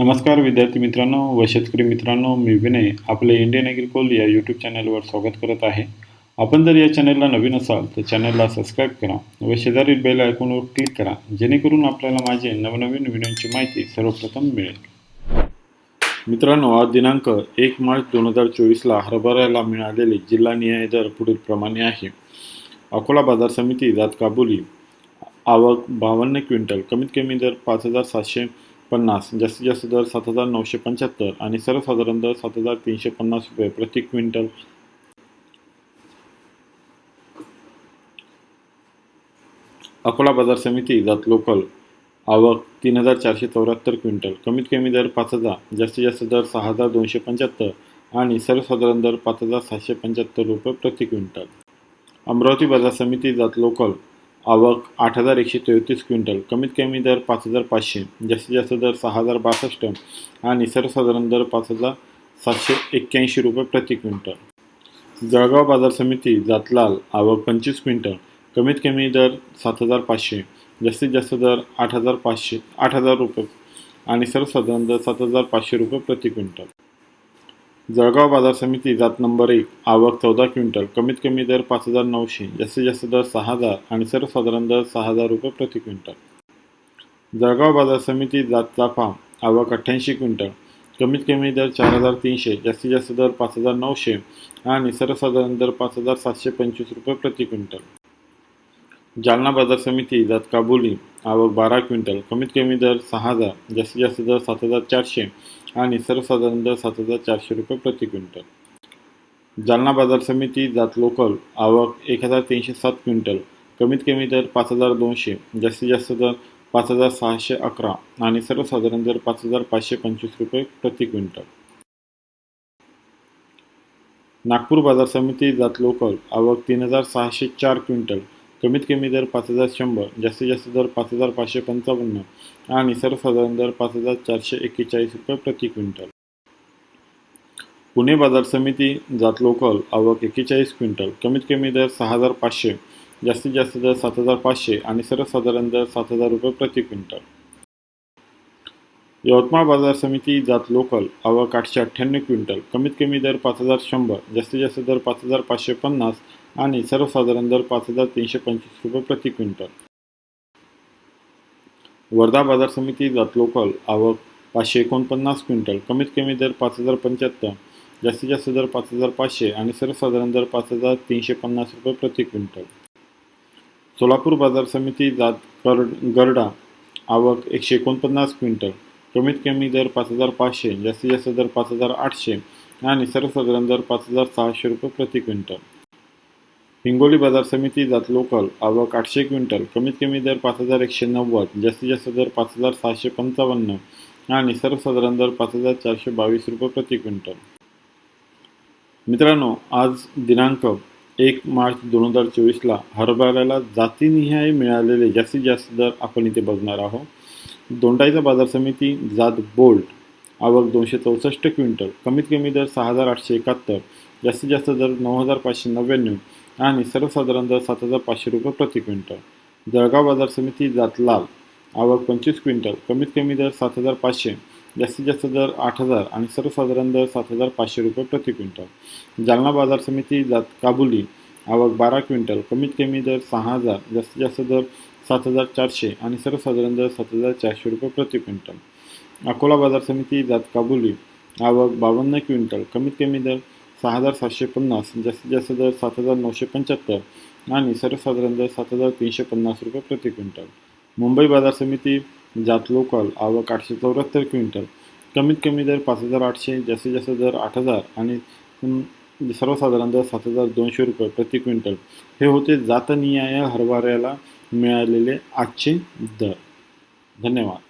नमस्कार विद्यार्थी मित्रांनो व शेतकरी मित्रांनो मी विनय आपले इंडियन ॲग्रिकोल या यूट्यूब चॅनलवर स्वागत करत आहे. आपण जर या चॅनलला नवीन असाल तर चॅनलला सबस्क्राईब करा व शेजारील बेल आयकॉनवर क्लिक करा जेणेकरून आपल्याला माझे नवनवीन व्हिडिओची माहिती सर्वप्रथम मिळेल. मित्रांनो आज दिनांक एक मार्च दोन हजार चोवीसला हरभऱ्याला मिळालेले जिल्हानिहाय दर पुढील प्रमाणे आहे. अकोला बाजार समिती जात काबुली आवक बावन्न क्विंटल कमीत कमी दर पाच हजार सातशे पन्नास जास्तीत जास्त दर सात हजार नऊशे पंच्याहत्तर आणि सर्वसाधारण दर सात हजार तीनशे पन्नास रुपये प्रति क्विंटल. अकोला बाजार समिती जात लोकल. आवक तीन हजार चारशे चौऱ्याहत्तर क्विंटल. कमीत कमी दर पाच हजार जास्तीत जास्त दर सहा हजार दोनशे पंच्याहत्तर आणि सर्वसाधारण दर पाच हजार सातशे पंच्याहत्तर रुपये प्रति क्विंटल. अमरावती बाजार समिती जात लोकल. आवक आठ हजार एकशे तेहतीस क्विंटल. कमीत कमी दर पाच हजार पाचशे जास्तीत जास्त दर सहा हजार बासष्ट आणि सर्वसाधारण दर पाच हजार सातशे एक्क्याऐंशी रुपये प्रति क्विंटल. जळगाव बाजार समिती जातलाल आवक पंचवीस क्विंटल. कमीत कमी दर सात हजार पाचशे जास्तीत जास्त दर आठ हजार पाचशे आठ हजार रुपये आणि सर्वसाधारण दर सात हजार पाचशे रुपये प्रति क्विंटल. जळगाव बाजार समिती जात नंबर एक आवक चौदा क्विंटल कमीत कमी दर पाच हजार नऊशे जास्तीत जास्त दर सहा हजार आणि सर्वसाधारण दर सहा हजार रुपये प्रति क्विंटल. जळगाव बाजार समिती जात चाफा आवक अठ्ठ्याऐंशी क्विंटल कमीत कमी दर चार हजार तीनशे जास्तीत जास्त दर पाच हजार नऊशे आणि सर्वसाधारण दर पाच हजार सातशे पंचवीस रुपये प्रति क्विंटल. जालना बाजार समिती जात काबुली आवक बारा क्विंटल कमीत कमी दर सहा हजार जास्तीत जास्त दर सात हजार चारशे आणि सर्वसाधारण दर सात हजार चारशे रुपये प्रति क्विंटल. जालना बाजार समिती जात लोकल आवक एक हजार तीनशे सात क्विंटल. कमीत कमी दर पाच हजार दोनशे जास्तीत जास्त दर पाच हजार सहाशे अकरा आणि सर्वसाधारण दर पाच हजार पाचशे पंचवीस रुपये प्रति क्विंटल. नागपूर बाजार समिती जात लोकल आवक तीन हजार सहाशे चार क्विंटल कमीत कमी दर पाच हजार शंभर जास्तीत जास्त दर पाच हजार पाचशे पंचावन्न आणि सर्वसाधारण दर पाच हजार चारशे एक्केचाळीस रुपये प्रति क्विंटल. पुणे बाजार समिती जात लोकल आवक एक्केचाळीस क्विंटल कमीत कमी दर सहा हजार पाचशे जास्तीत जास्त दर सात हजार पाचशे आणि सर्वसाधारण दर सात हजार रुपये प्रति क्विंटल. यवतमाळ बाजार समिती जात लोकल आवक आठशे अठ्ठ्याण्णव क्विंटल कमीत कमी दर पाच हजार शंभर जास्तीत जास्त दर पाच हजार पाचशे पन्नास आणि सर्वसाधारण दर पाच हजार तीनशे पंचवीस रुपये प्रति क्विंटल. वर्धा बाजार समिती जात लोकल आवक पाचशे एकोणपन्नास क्विंटल. कमीत कमी दर पाच हजार पंच्याहत्तर जास्तीत जास्त दर पाच हजार पाचशे आणि सर्वसाधारण दर पाच हजार तीनशे पन्नास रुपये प्रति क्विंटल. सोलापूर बाजार समिती जात कर गरडा आवक एकशे एकोणपन्नास क्विंटल. कमीत कमी दर पाच हजार पाचशे जास्तीत जास्त दर पाच हजार आठशे आणि सर्वसाधारण दर पाच हजार सहाशे रुपये प्रति क्विंटल. हिंगोली बाजार समिती जात लोकल आवक आठशे क्विंटल कमीत कमी दर पाच हजार एकशे नव्वद जास्तीत जास्त दर पाच हजार सहाशे पंचावन्न आणि सर्वसाधारण दर पाच हजार चारशे बावीस रुपये प्रति क्विंटल. मित्रांनो आज दिनांक एक मार्च दोन हजार चोवीसला हरभऱ्याला जातीनिहाय मिळालेले जास्तीत जास्त दर आपण इथे बघणार आहोत. दोंडाईचा बाजार समिती जात बोल्ट आवक दोनशे चौसष्ट क्विंटल कमीत कमी दर सहा हजार आठशे एकाहत्तर जास्तीत जास्त दर नऊ हजार पाचशे नव्याण्णव आणि सर्वसाधारण दर सात हजार पाचशे रुपये प्रति क्विंटल. जळगाव बाजार समिती जात लाल. आवक पंचवीस क्विंटल. कमीत कमी दर सात हजार पाचशे. जास्तीत जास्त दर आठ हजार आणि सर्वसाधारण दर सात हजार पाचशे रुपये प्रति क्विंटल. जालना बाजार समिती जात काबुली. आवक बारा क्विंटल. कमीत कमी दर सहा हजार. जास्तीत जास्त दर सात हजार चारशे आणि सर्वसाधारण दर सात हजार चारशे रुपये प्रति क्विंटल. अकोला बाजार समिती जात काबुली. आवक बावन्न क्विंटल. कमीत कमी दर सहा हजार सातशे पन्नास जास्तीत जास्त दर सात हजार नऊशे पंच्याहत्तर आणि सर्वसाधारण दर सात हजार तीनशे पन्नास रुपये प्रति क्विंटल. मुंबई बाजार समिती जात लोकल आवक आठशे चौऱ्याहत्तर क्विंटल. कमीत कमी दर पाच हजार आठशे जास्तीत जास्त दर आठ हजार आणि सर्वसाधारण दर सात हजार दोनशे रुपये प्रति क्विंटल. हे होते जातनिहाय हरभऱ्याला मिळालेले आजचे दर. धन्यवाद.